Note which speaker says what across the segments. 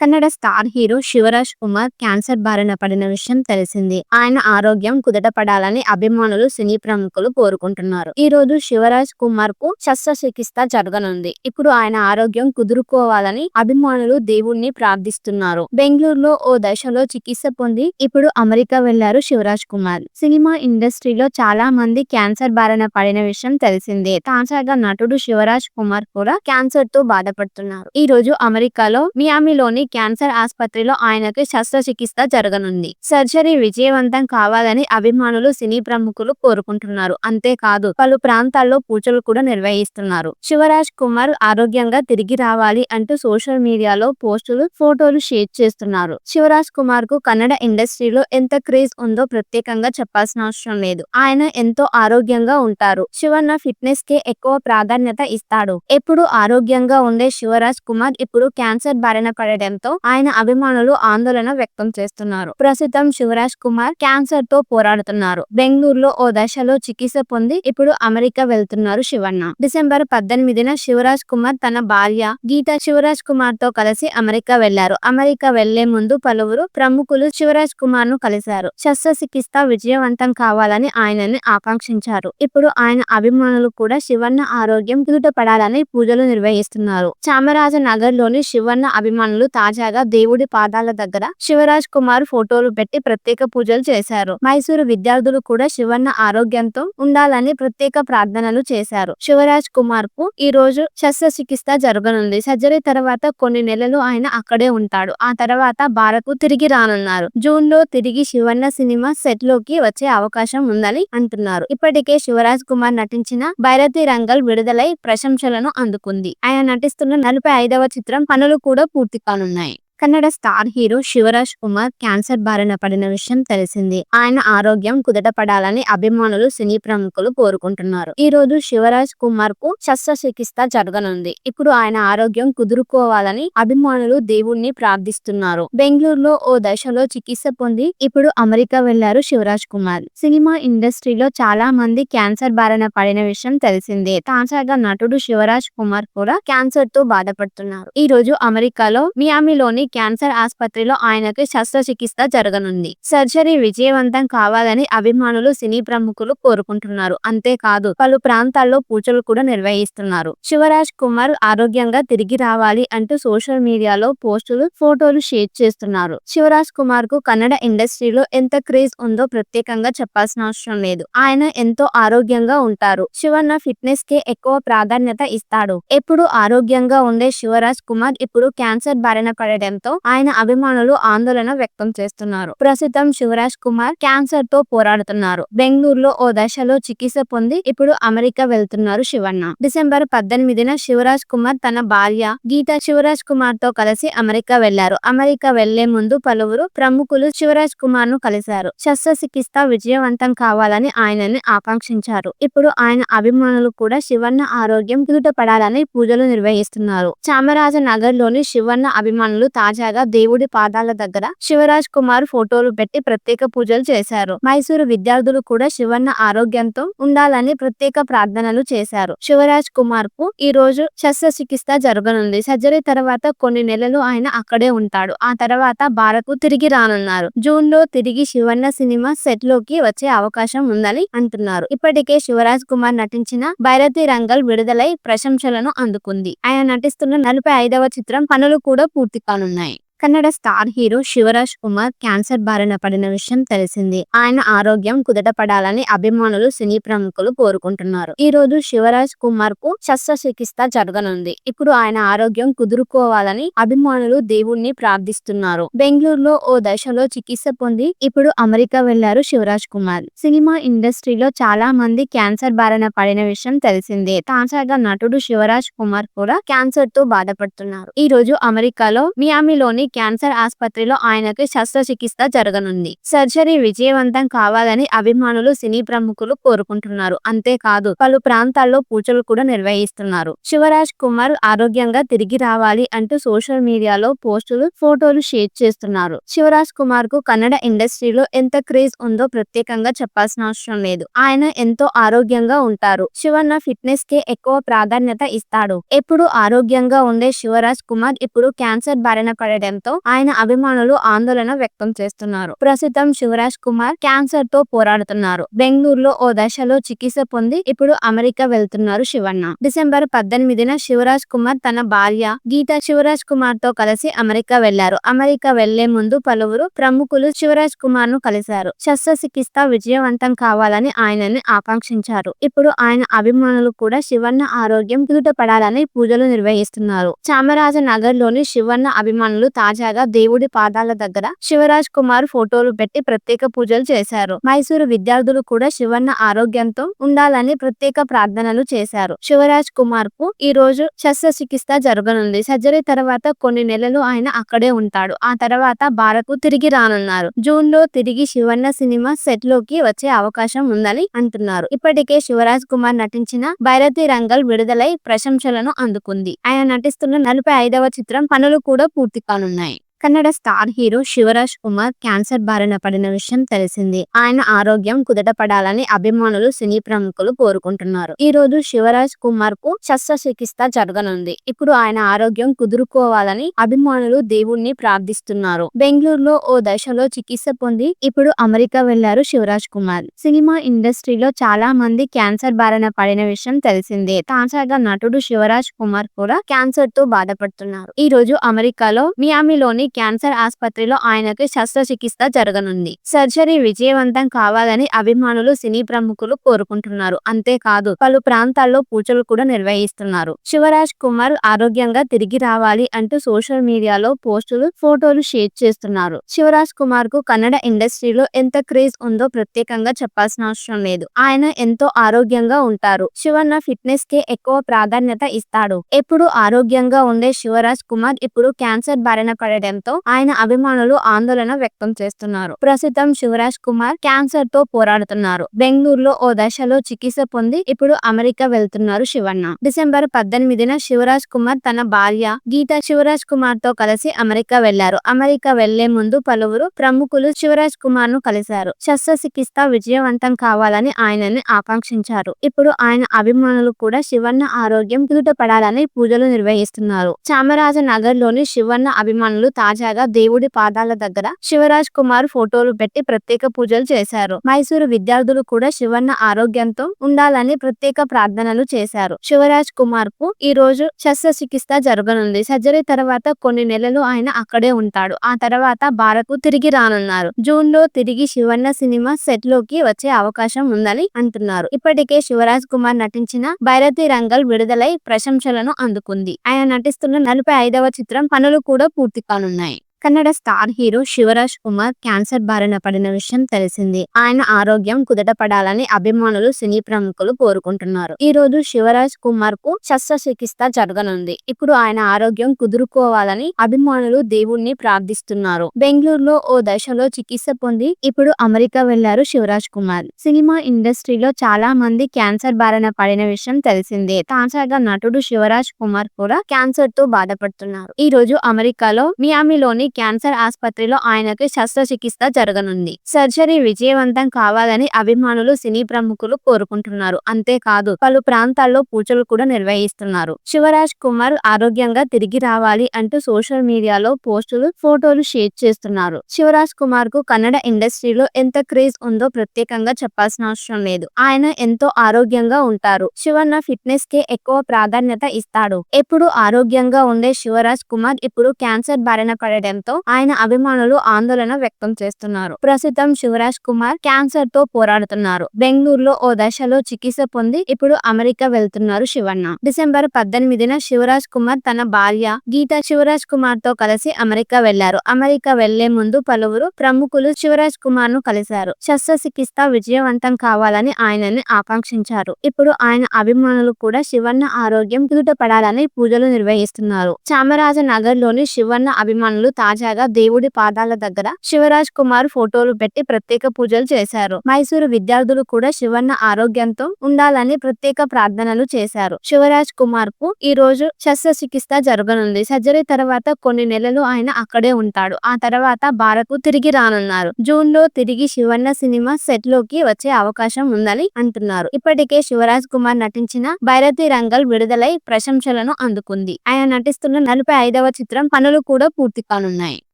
Speaker 1: Kannada star hero Shivaraj Kumar cancer బారిన పడిన విషయం తెలిసింది. ఆయన ఆరోగ్యం కుదటపడాలని అభిమానులు సినీ ప్రముఖులు కోరుకుంటున్నారు. ఈ రోజు శివరాజ్ కుమార్కు శస్త్రచికిత్స జరగనుంది. ఇప్పుడు ఆయన ఆరోగ్యం కుదురుకోవాలని అభిమానులు దేవుణ్ణి ప్రార్థిస్తున్నారు. బెంగళూరులో ఓ దశలో చికిత్స పొంది ఇప్పుడు అమెరికా వెళ్ళారు శివరాజ్ కుమార్. సినిమా ఇండస్ట్రీలో చాలా మంది క్యాన్సర్ బారిన పడిన విషయం తెలిసిందే. తాజాగా నటుడు శివరాజ్ కుమార్ కూడా క్యాన్సర్తో బాధపడుతున్నారు. ఈ రోజు అమెరికాలో మియామిలోని క్యాన్సర్ ఆసుపత్రిలో ఆయనకు శస్త్రచికిత్స జరగనుంది. సర్జరీ విజయవంతం కావాలని అభిమానులు సినీ ప్రముఖులు కోరుకుంటున్నారు. అంతేకాదు పలు ప్రాంతాల్లో పూజలు కూడా నిర్వహిస్తున్నారు. శివరాజ్ కుమార్ ఆరోగ్యంగా తిరిగి రావాలి అంటూ సోషల్ మీడియాలో పోస్టులు ఫోటోలు షేర్ చేస్తున్నారు. శివరాజ్ కుమార్కు కన్నడ ఇండస్ట్రీలో ఎంత క్రేజ్ ఉందో ప్రత్యేకంగా చెప్పాల్సిన అవసరం లేదు. ఆయన ఎంతో ఆరోగ్యంగా ఉంటారు. శివన్న ఫిట్నెస్ కే ఎక్కువ ప్రాధాన్యత ఇస్తాడు. ఎప్పుడు ఆరోగ్యంగా ఉండే శివరాజ్ కుమార్ ఇప్పుడు క్యాన్సర్ బారిన పడడం పడడంతో ఆయన అభిమానులు ఆందోళన వ్యక్తం చేస్తున్నారు. ప్రస్తుతం శివరాజ్ కుమార్ క్యాన్సర్తో పోరాడుతున్నారు. బెంగళూరులో ఓ దశలో చికిత్స పొంది ఇప్పుడు అమెరికా వెళ్తున్నారు శివన్న. డిసెంబర్ పద్దెనిమిదిన శివరాజ్ కుమార్ తన భార్య గీత శివరాజ్ కుమార్తో కలిసి అమెరికా వెళ్ళారు. అమెరికా వెళ్ళే ముందు పలువురు ప్రముఖులు శివరాజ్ కుమార్ను కలిశారు. శస్త్రచికిత్స విజయవంతం కావాలని ఆయనని ఆకాంక్షించారు. ఇప్పుడు ఆయన అభిమానులు కూడా శివన్న ఆరోగ్యం పడాలని పూజలు నిర్వహిస్తున్నారు. చామరాజనగర్లోని శివన్న అభిమానులు తాజాగా దేవుడి పాదాల దగ్గర శివరాజ్ కుమార్ ఫోటోలు పెట్టి ప్రత్యేక పూజలు చేశారు. మైసూరు విద్యార్థులు కూడా శివన్న ఆరోగ్యంతో ఉండాలని ప్రత్యేక ప్రార్థనలు చేశారు. శివరాజ్ కుమార్కు ఈ రోజు శస్త్రచికిత్స జరగనుంది. సర్జరీ తర్వాత కొన్ని నెలలు ఆయన అక్కడే ఉంటాడు. ఆ తర్వాత భారత్ తిరిగి రానున్నారు. జూన్లో తిరిగి శివన్న సినిమా సెట్లోకి వచ్చే అవకాశం ఉందని అంటున్నారు. ఇప్పటికే శివరాజ్ కుమార్ నటించిన భైరతి రంగల్ విడుదలై ప్రశంసలను అందుకుంది. ఆయన నటిస్తున్న నలభై ఐదవ చిత్రం పనులు కూడా పూర్తి కానున్నాయి. night. Kannada star hero Shivaraj Kumar cancer బారిన పడిన విషయం తెలిసింది. ఆయన ఆరోగ్యం కుదటపడాలని అభిమానులు సినీ ప్రముఖులు కోరుకుంటున్నారు. ఈ రోజు శివరాజ్ కుమార్కు శస్త్రచికిత్స జరగనుంది. ఇప్పుడు ఆయన ఆరోగ్యం కుదురుకోవాలని అభిమానులు దేవుణ్ణి ప్రార్థిస్తున్నారు. బెంగళూరులో ఓ దశలో చికిత్స పొంది ఇప్పుడు అమెరికా వెళ్ళారు శివరాజ్ కుమార్. సినిమా ఇండస్ట్రీలో చాలా మంది క్యాన్సర్ బారిన పడిన విషయం తెలిసిందే. తాజాగా నటుడు శివరాజ్ కుమార్ కూడా క్యాన్సర్తో బాధపడుతున్నారు. ఈ రోజు అమెరికాలో మియామిలోని క్యాన్సర్ ఆసుపత్రిలో ఆయనకు శస్త్రచికిత్స జరగనుంది. సర్జరీ విజయవంతం కావాలని అభిమానులు సినీ ప్రముఖులు కోరుకుంటున్నారు. అంతేకాదు పలు ప్రాంతాల్లో పూజలు కూడా నిర్వహిస్తున్నారు. శివరాజ్ కుమార్ ఆరోగ్యంగా తిరిగి రావాలి అంటూ సోషల్ మీడియాలో పోస్టులు ఫోటోలు షేర్ చేస్తున్నారు. శివరాజ్ కుమార్కు కన్నడ ఇండస్ట్రీలో ఎంత క్రేజ్ ఉందో ప్రత్యేకంగా చెప్పాల్సిన అవసరం లేదు. ఆయన ఎంతో ఆరోగ్యంగా ఉంటారు. శివన్న ఫిట్నెస్ కే ఎక్కువ ప్రాధాన్యత ఇస్తాడు. ఎప్పుడు ఆరోగ్యంగా ఉండే శివరాజ్ కుమార్ ఇప్పుడు క్యాన్సర్ బారిన పడడం తో ఆయన అభిమానులు ఆందోళన వ్యక్తం చేస్తున్నారు. ప్రస్తుతం శివరాజ్ కుమార్ క్యాన్సర్తో పోరాడుతున్నారు. బెంగళూరులో ఓ దశలో చికిత్స పొంది ఇప్పుడు అమెరికా వెళ్తున్నారు శివన్న. డిసెంబర్ పద్దెనిమిదిన శివరాజ్ కుమార్ తన భార్య గీత శివరాజ్ కుమార్తో కలిసి అమెరికా వెళ్ళారు. అమెరికా వెళ్ళే ముందు పలువురు ప్రముఖులు శివరాజ్ కుమార్ను కలిశారు. శస్త్రచికిత్స విజయవంతం కావాలని ఆయనని ఆకాంక్షించారు. ఇప్పుడు ఆయన అభిమానులు కూడా శివన్న ఆరోగ్యం పడాలని పూజలు నిర్వహిస్తున్నారు. చామరాజనగర్లోని శివన్న అభిమానులు తాజాగా దేవుడి పాదాల దగ్గర శివరాజ్ కుమార్ ఫోటోలు పెట్టి ప్రత్యేక పూజలు చేశారు. మైసూరు విద్యార్థులు కూడా శివన్న ఆరోగ్యంతో ఉండాలని ప్రత్యేక ప్రార్థనలు చేశారు. శివరాజ్ కుమార్కు ఈ రోజు శస్త్రచికిత్స జరగనుంది. సర్జరీ తర్వాత కొన్ని నెలలు ఆయన అక్కడే ఉంటాడు. ఆ తర్వాత భారత్ తిరిగి రానున్నారు. జూన్లో తిరిగి శివన్న సినిమా సెట్లోకి వచ్చే అవకాశం ఉందని అంటున్నారు. ఇప్పటికే శివరాజ్ కుమార్ నటించిన భైరతి రంగల్ విడుదలై ప్రశంసలను అందుకుంది. ఆయన నటిస్తున్న నలభై ఐదవ చిత్రం పనులు కూడా పూర్తి కానున్నాయి. night. Kannada star hero Shivaraj Kumar cancer బారిన పడిన విషయం తెలిసింది. ఆయన ఆరోగ్యం కుదటపడాలని అభిమానులు సినీ ప్రముఖులు కోరుకుంటున్నారు. ఈ రోజు శివరాజ్ కుమార్కు శస్త్రచికిత్స జరగనుంది. ఇప్పుడు ఆయన ఆరోగ్యం కుదురుకోవాలని అభిమానులు దేవుణ్ణి ప్రార్థిస్తున్నారు. బెంగళూరులో ఓ దశలో చికిత్స పొంది ఇప్పుడు అమెరికా వెళ్ళారు శివరాజ్ కుమార్. సినిమా ఇండస్ట్రీలో చాలా మంది క్యాన్సర్ బారిన పడిన విషయం తెలిసిందే. తాజాగా నటుడు శివరాజ్ కుమార్ కూడా క్యాన్సర్తో బాధపడుతున్నారు. ఈ రోజు అమెరికాలో మియామిలోని క్యాన్సర్ ఆసుపత్రిలో ఆయనకు శస్త్రచికిత్స జరగనుంది. సర్జరీ విజయవంతం కావాలని అభిమానులు సినీ ప్రముఖులు కోరుకుంటున్నారు. అంతేకాదు పలు ప్రాంతాల్లో పూజలు కూడా నిర్వహిస్తున్నారు. శివరాజ్ కుమార్ ఆరోగ్యంగా తిరిగి రావాలి అంటూ సోషల్ మీడియాలో పోస్టులు ఫోటోలు షేర్ చేస్తున్నారు. శివరాజ్ కుమార్కు కన్నడ ఇండస్ట్రీలో ఎంత క్రేజ్ ఉందో ప్రత్యేకంగా చెప్పాల్సిన అవసరం లేదు. ఆయన ఎంతో ఆరోగ్యంగా ఉంటారు. శివన్న ఫిట్నెస్ కే ఎక్కువ ప్రాధాన్యత ఇస్తాడు. ఎప్పుడు ఆరోగ్యంగా ఉండే శివరాజ్ కుమార్ ఇప్పుడు క్యాన్సర్ బారిన పడడం పడడంతో ఆయన అభిమానులు ఆందోళన వ్యక్తం చేస్తున్నారు. ప్రస్తుతం శివరాజ్ కుమార్ క్యాన్సర్తో పోరాడుతున్నారు. బెంగళూరులో ఓ దశలో చికిత్స పొంది ఇప్పుడు అమెరికా వెళ్తున్నారు శివన్న. డిసెంబర్ పద్దెనిమిదిన శివరాజ్ కుమార్ తన భార్య గీత శివరాజ్ కుమార్తో కలిసి అమెరికా వెళ్ళారు. అమెరికా వెళ్ళే ముందు పలువురు ప్రముఖులు శివరాజ్ కుమార్ను కలిశారు. శస్త్రచికిత్స విజయవంతం కావాలని ఆయనని ఆకాంక్షించారు. ఇప్పుడు ఆయన అభిమానులు కూడా శివన్న ఆరోగ్యం కుదుట పడాలని పూజలు నిర్వహిస్తున్నారు. చామరాజనగర్లోని శివన్న అభిమానులు తాజాగా దేవుడి పాదాల దగ్గర శివరాజ్ కుమార్ ఫోటోలు పెట్టి ప్రత్యేక పూజలు చేశారు. మైసూరు విద్యార్థులు కూడా శివన్న ఆరోగ్యంతో ఉండాలని ప్రత్యేక ప్రార్థనలు చేశారు. శివరాజ్ కుమార్కు ఈ రోజు శస్త్రచికిత్స జరగనుంది. సర్జరీ తర్వాత కొన్ని నెలలు ఆయన అక్కడే ఉంటాడు. ఆ తర్వాత భారత్కు తిరిగి రానున్నారు. జూన్లో తిరిగి శివన్న సినిమా సెట్లోకి వచ్చే అవకాశం ఉందని అంటున్నారు. ఇప్పటికే శివరాజ్ కుమార్ నటించిన భైరతి రంగల్ విడుదలై ప్రశంసలను అందుకుంది. ఆయన నటిస్తున్న నలభై ఐదవ చిత్రం పనులు కూడా పూర్తి కానున్నాయి night. Kannada star hero Shivaraj Kumar cancer బారిన పడిన విషయం తెలిసింది. ఆయన ఆరోగ్యం కుదటపడాలని అభిమానులు సినీ ప్రముఖులు కోరుకుంటున్నారు. ఈ రోజు శివరాజ్ కుమార్కు శస్త్రచికిత్స జరగనుంది. ఇప్పుడు ఆయన ఆరోగ్యం కుదురుకోవాలని అభిమానులు దేవుణ్ణి ప్రార్థిస్తున్నారు. బెంగళూరులో ఓ దశలో చికిత్స పొంది ఇప్పుడు అమెరికా వెళ్ళారు శివరాజ్ కుమార్. సినిమా ఇండస్ట్రీలో చాలా మంది క్యాన్సర్ బారిన పడిన విషయం తెలిసిందే. తాజాగా నటుడు శివరాజ్ కుమార్ కూడా క్యాన్సర్తో బాధపడుతున్నారు. ఈ రోజు అమెరికాలో మియామిలోని క్యాన్సర్ ఆసుపత్రిలో ఆయనకు శస్త్రచికిత్స జరగనుంది. సర్జరీ విజయవంతం కావాలని అభిమానులు సినీ ప్రముఖులు కోరుకుంటున్నారు. అంతేకాదు పలు ప్రాంతాల్లో పూజలు కూడా నిర్వహిస్తున్నారు. శివరాజ్ కుమార్ ఆరోగ్యంగా తిరిగి రావాలి అంటూ సోషల్ మీడియాలో పోస్టులు ఫోటోలు షేర్ చేస్తున్నారు. శివరాజ్ కుమార్కు కన్నడ ఇండస్ట్రీలో ఎంత క్రేజ్ ఉందో ప్రత్యేకంగా చెప్పాల్సిన అవసరం లేదు. ఆయన ఎంతో ఆరోగ్యంగా ఉంటారు. శివన్న ఫిట్నెస్ కే ఎక్కువ ప్రాధాన్యత ఇస్తాడు. ఎప్పుడు ఆరోగ్యంగా ఉండే శివరాజ్ కుమార్ ఇప్పుడు క్యాన్సర్ బారిన పడడంతో ఆయన అభిమానులు ఆందోళన వ్యక్తం చేస్తున్నారు. ప్రస్తుతం శివరాజ్ కుమార్ క్యాన్సర్తో పోరాడుతున్నారు. బెంగళూరులో ఓ దశలో చికిత్స పొంది ఇప్పుడు అమెరికా వెళ్తున్నారు శివన్న. డిసెంబర్ పద్దెనిమిదిన శివరాజ్ కుమార్ తన భార్య గీత శివరాజ్ కుమార్తో కలిసి అమెరికా వెళ్ళారు. అమెరికా వెళ్ళే ముందు పలువురు ప్రముఖులు శివరాజ్ కుమార్ను కలిశారు. శస్త్రచికిత్స విజయవంతం కావాలని ఆయనని ఆకాంక్షించారు. ఇప్పుడు ఆయన అభిమానులు కూడా శివన్న ఆరోగ్యం కుదుట పడాలని పూజలు నిర్వహిస్తున్నారు. చామరాజనగర్లోని శివన్న అభిమానులు తాజాగా దేవుడి పాదాల దగ్గర శివరాజ్ కుమార్ ఫోటోలు పెట్టి ప్రత్యేక పూజలు చేశారు. మైసూరు విద్యార్థులు కూడా శివన్న ఆరోగ్యంతో ఉండాలని ప్రత్యేక ప్రార్థనలు చేశారు. శివరాజ్ కుమార్కు ఈ రోజు శస్త్రచికిత్స జరగనుంది. సర్జరీ తర్వాత కొన్ని నెలలు ఆయన అక్కడే ఉంటాడు. ఆ తర్వాత భారత్కు తిరిగి రానున్నారు. జూన్లో తిరిగి శివన్న సినిమా సెట్లోకి వచ్చే అవకాశం ఉందని అంటున్నారు. ఇప్పటికే శివరాజ్ కుమార్ నటించిన భైరతి రంగల్ విడుదలై ప్రశంసలను అందుకుంది. ఆయన నటిస్తున్న నలభై ఐదవ చిత్రం పనులు కూడా పూర్తి కానున్నాయి Kannada star hero Shivaraj Kumar cancer బారిన పడిన విషయం తెలిసింది. ఆయన ఆరోగ్యం కుదటపడాలని అభిమానులు సినీ ప్రముఖులు కోరుకుంటున్నారు. ఈ రోజు శివరాజ్ కుమార్కు శస్త్రచికిత్స జరగనుంది. ఇప్పుడు ఆయన ఆరోగ్యం కుదురుకోవాలని అభిమానులు దేవుణ్ణి ప్రార్థిస్తున్నారు. బెంగళూరులో ఓ దశలో చికిత్స పొంది ఇప్పుడు అమెరికా వెళ్ళారు శివరాజ్ కుమార్. సినిమా ఇండస్ట్రీలో చాలా మంది క్యాన్సర్ బారిన పడిన విషయం తెలిసిందే. తాజాగా నటుడు శివరాజ్ కుమార్ కూడా క్యాన్సర్తో బాధపడుతున్నారు. ఈ రోజు అమెరికాలో మియామిలోని క్యాన్సర్ ఆసుపత్రిలో ఆయనకు శస్త్రచికిత్స జరగనుంది. సర్జరీ విజయవంతం కావాలని అభిమానులు సినీ ప్రముఖులు కోరుకుంటున్నారు. అంతేకాదు పలు ప్రాంతాల్లో పూజలు కూడా నిర్వహిస్తున్నారు. శివరాజ్ కుమార్ ఆరోగ్యంగా తిరిగి రావాలి అంటూ సోషల్ మీడియాలో పోస్టులు ఫోటోలు షేర్ చేస్తున్నారు. శివరాజ్ కుమార్కు కన్నడ ఇండస్ట్రీలో ఎంత క్రేజ్ ఉందో ప్రత్యేకంగా చెప్పాల్సిన అవసరం లేదు. ఆయన ఎంతో ఆరోగ్యంగా ఉంటారు. శివన్న ఫిట్నెస్ కే ఎక్కువ ప్రాధాన్యత ఇస్తాడు. ఎప్పుడు ఆరోగ్యంగా ఉండే శివరాజ్ కుమార్ ఇప్పుడు క్యాన్సర్ బారిన పడడంతో ఆయన అభిమానులు ఆందోళన వ్యక్తం చేస్తున్నారు. ప్రస్తుతం శివరాజ్ కుమార్ క్యాన్సర్తో పోరాడుతున్నారు. బెంగళూరులో ఓ దశలో చికిత్స పొంది ఇప్పుడు అమెరికా వెళ్తున్నారు శివన్న. డిసెంబర్ పద్దెనిమిదిన శివరాజ్ కుమార్ తన భార్య గీత శివరాజ్ కుమార్తో కలిసి అమెరికా వెళ్ళారు. అమెరికా వెళ్ళే ముందు పలువురు ప్రముఖులు శివరాజ్ కుమార్ను కలిశారు. శస్త్రచికిత్స విజయవంతం కావాలని ఆయనని ఆకాంక్షించారు. ఇప్పుడు ఆయన అభిమానులు కూడా శివన్న ఆరోగ్యం పడాలని పూజలు నిర్వహిస్తున్నారు. చామరాజనగర్లోని శివన్న అభిమానులు తాజాగా దేవుడి పాదాల దగ్గర శివరాజ్ కుమార్ ఫోటోలు పెట్టి ప్రత్యేక పూజలు చేశారు. మైసూరు విద్యార్థులు కూడా శివన్న ఆరోగ్యంతో ఉండాలని ప్రత్యేక ప్రార్థనలు చేశారు. శివరాజ్ కుమార్కు ఈ రోజు శస్త్రచికిత్స జరగనుంది. సర్జరీ తర్వాత కొన్ని నెలలు ఆయన అక్కడే ఉంటాడు. ఆ తర్వాత భారత్కు తిరిగి రానున్నారు. జూన్లో తిరిగి శివన్న సినిమా సెట్లోకి వచ్చే అవకాశం ఉందని అంటున్నారు. ఇప్పటికే శివరాజ్ కుమార్ నటించిన భైరతి రంగల్ విడుదలై ప్రశంసలను అందుకుంది. ఆయన నటిస్తున్న నలభై ఐదవ చిత్రం పనులు కూడా పూర్తి కానుంది. night.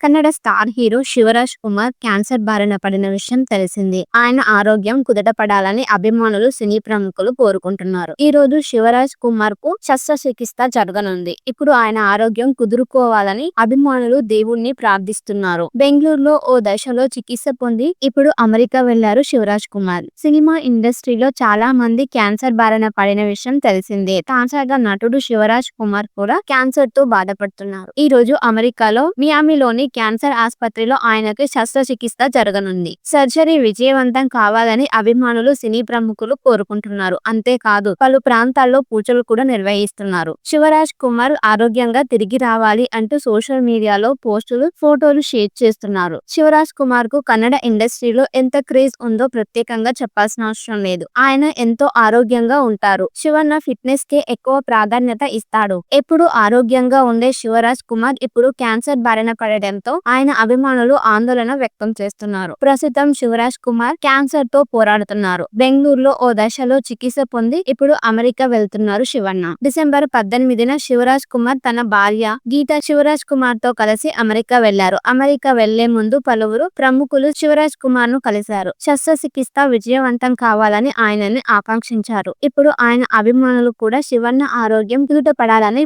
Speaker 1: Kannada star hero Shivaraj Kumar cancer బారిన పడిన విషయం తెలిసింది. ఆయన ఆరోగ్యం కుదటపడాలని అభిమానులు సినీ ప్రముఖులు కోరుకుంటున్నారు. ఈ రోజు శివరాజ్ కుమార్కు శస్త్రచికిత్స జరగనుంది. ఇప్పుడు ఆయన ఆరోగ్యం కుదురుకోవాలని అభిమానులు దేవుణ్ణి ప్రార్థిస్తున్నారు. బెంగళూరులో ఓ దశలో చికిత్స పొంది ఇప్పుడు అమెరికా వెళ్ళారు శివరాజ్ కుమార్. సినిమా ఇండస్ట్రీలో చాలా మంది క్యాన్సర్ బారిన పడిన విషయం తెలిసిందే. తాజాగా నటుడు శివరాజ్ కుమార్ కూడా క్యాన్సర్తో బాధపడుతున్నారు. ఈ రోజు అమెరికాలో మియామిలోని క్యాన్సర్ ఆసుపత్రిలో ఆయనకు శస్త్రచికిత్స జరగనుంది. సర్జరీ విజయవంతం కావాలని అభిమానులు సినీ ప్రముఖులు కోరుకుంటున్నారు. అంతేకాదు పలు ప్రాంతాల్లో పూజలు కూడా నిర్వహిస్తున్నారు. శివరాజ్ కుమార్ ఆరోగ్యంగా తిరిగి రావాలి అంటూ సోషల్ మీడియాలో పోస్టులు ఫోటోలు షేర్ చేస్తున్నారు. శివరాజ్ కుమార్కు కన్నడ ఇండస్ట్రీలో ఎంత క్రేజ్ ఉందో ప్రత్యేకంగా చెప్పాల్సిన అవసరం లేదు. ఆయన ఎంతో ఆరోగ్యంగా ఉంటారు. శివన్న ఫిట్నెస్ కే ఎక్కువ ప్రాధాన్యత ఇస్తాడు. ఎప్పుడు ఆరోగ్యంగా ఉండే శివరాజ్ కుమార్ ఇప్పుడు క్యాన్సర్ బారిన పడడంతో ఆయన అభిమానులు ఆందోళన వ్యక్తం చేస్తున్నారు. ప్రస్తుతం శివరాజ్ కుమార్ క్యాన్సర్తో పోరాడుతున్నారు. బెంగళూరులో ఓ దశలో చికిత్స పొంది ఇప్పుడు అమెరికా వెళ్తున్నారు శివన్న. డిసెంబర్ పద్దెనిమిదిన శివరాజ్ కుమార్ తన భార్య గీత శివరాజ్ కుమార్తో కలిసి అమెరికా వెళ్ళారు. అమెరికా వెళ్ళే ముందు పలువురు ప్రముఖులు శివరాజ్ కుమార్ను కలిశారు. శస్త్రచికిత్స విజయవంతం కావాలని ఆయనని ఆకాంక్షించారు. ఇప్పుడు ఆయన అభిమానులు కూడా శివన్న ఆరోగ్యం కుదుట పడాలని